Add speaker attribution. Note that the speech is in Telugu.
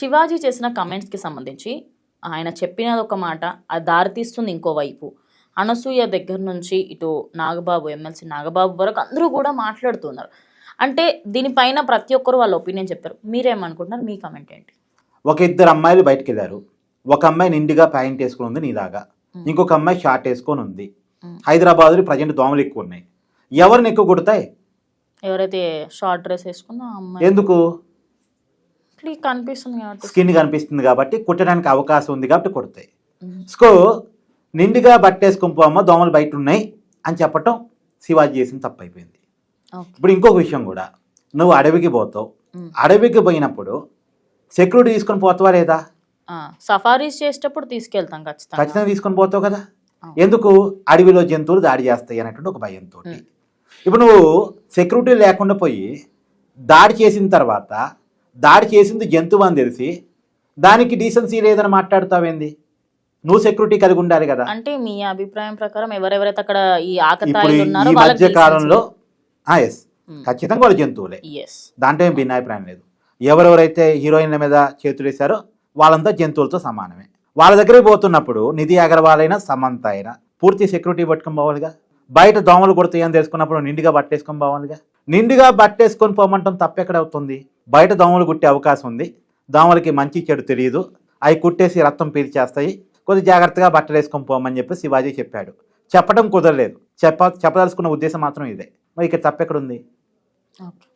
Speaker 1: శివాజీ చేసిన కమెంట్స్కి సంబంధించి ఆయన చెప్పినది ఒక మాట అది దారితీస్తుంది ఇంకోవైపు అనసూయ దగ్గర నుంచి ఇటు నాగబాబు ఎమ్మెల్సీ నాగబాబు వరకు అందరూ కూడా మాట్లాడుతున్నారు. అంటే దీనిపైన ప్రతి ఒక్కరు వాళ్ళ ఒపీనియన్ చెప్తారు. మీరేమనుకుంటున్నారు? మీ కమెంట్ ఏంటి?
Speaker 2: ఒక ఇద్దరు అమ్మాయిలు బయటకు వెళ్ళారు ఒక అమ్మాయి నిండుగా ప్యాంట్ వేసుకుని ఉంది నీలాగా. ఇంకొక అమ్మాయి షార్ట్ వేసుకొని ఉంది. హైదరాబాద్లో ప్రజెంట్ దోమలు ఎక్కువ ఉన్నాయి. ఎవరిని ఎక్కువ కొడతాయి?
Speaker 1: ఎవరైతే షార్ట్ డ్రెస్ వేసుకున్నా
Speaker 2: ఎందుకు?
Speaker 1: కనిపిస్తుంది కాబట్టి
Speaker 2: స్కిన్ కనిపిస్తుంది కాబట్టి కుట్టడానికి అవకాశం ఉంది కాబట్టి కొడతాయి. సో నిండుగా బట్టేసుకుని పోమ్మ దోమలు బయట ఉన్నాయి అని చెప్పటం శివాజీ చేసిన తప్పు అయిపోయింది ఇప్పుడు ఇంకొక విషయం కూడా. నువ్వు అడవికి పోతావు. అడవికి పోయినప్పుడు సెక్యూరిటీ తీసుకొని పోతావా లేదా?
Speaker 1: సఫారీస్ చేసేటప్పుడు తీసుకెళ్తాం ఖచ్చితంగా.
Speaker 2: ఖచ్చితంగా తీసుకొని పోతావు కదా. ఎందుకు? అడవిలో జంతువులు దాడి చేస్తాయి అనేటువంటి ఒక భయంతో ఇప్పుడు నువ్వు సెక్యూరిటీ లేకుండా పోయి దాడి చేసిన తర్వాత దాడి చేసింది జంతువు అని తెలిసి దానికి డీసెన్సీ లేదని మాట్లాడుతావేంది? నువ్వు సెక్యూరిటీ కలిగి ఉండాలి కదా.
Speaker 1: అంటే మీ అభిప్రాయం ప్రకారం ఎవరెవరైతే అక్కడ ఈ ఆకతాయిలు ఉన్నారో
Speaker 2: మధ్య కాలంలో ఎస్. ఖచ్చితంగా వాళ్ళు జంతువులే. దాంట్లో ఏం భిన్నాభిప్రాయం లేదు. ఎవరెవరైతే హీరోయిన్ల మీద చేతులు వేశారో వాళ్ళంతా జంతువులతో సమానమే. వాళ్ళ దగ్గరికి పోతున్నప్పుడు నిధి అగర్వాల్ అయినా సమంత అయినా పూర్తి సెక్యూరిటీ పట్టుకొని పోవాలిగా. బయట దోమలు కొడతాయని తెలుసుకున్నప్పుడు నిండుగా బట్టేసుకొని పోవాలిగా. నిండుగా బట్టేసుకొని పోమంటాం తప్పెక్కడ అవుతుంది? బయట దోమలు కుట్టే అవకాశం ఉంది. దోమలకి మంచి చెడు తెలియదు అవి కుట్టేసి రక్తం పీల్చేస్తాయి. కొద్ది జాగ్రత్తగా బట్టలు వేసుకొని పోమని చెప్పి శివాజీ చెప్పాడు. చెప్పడం కుదరలేదు. చెప్ప చెప్పదలుచుకున్న ఉద్దేశం మాత్రం ఇదే. మరి ఇక్కడ తప్పెక్కడుంది
Speaker 1: ఓకే.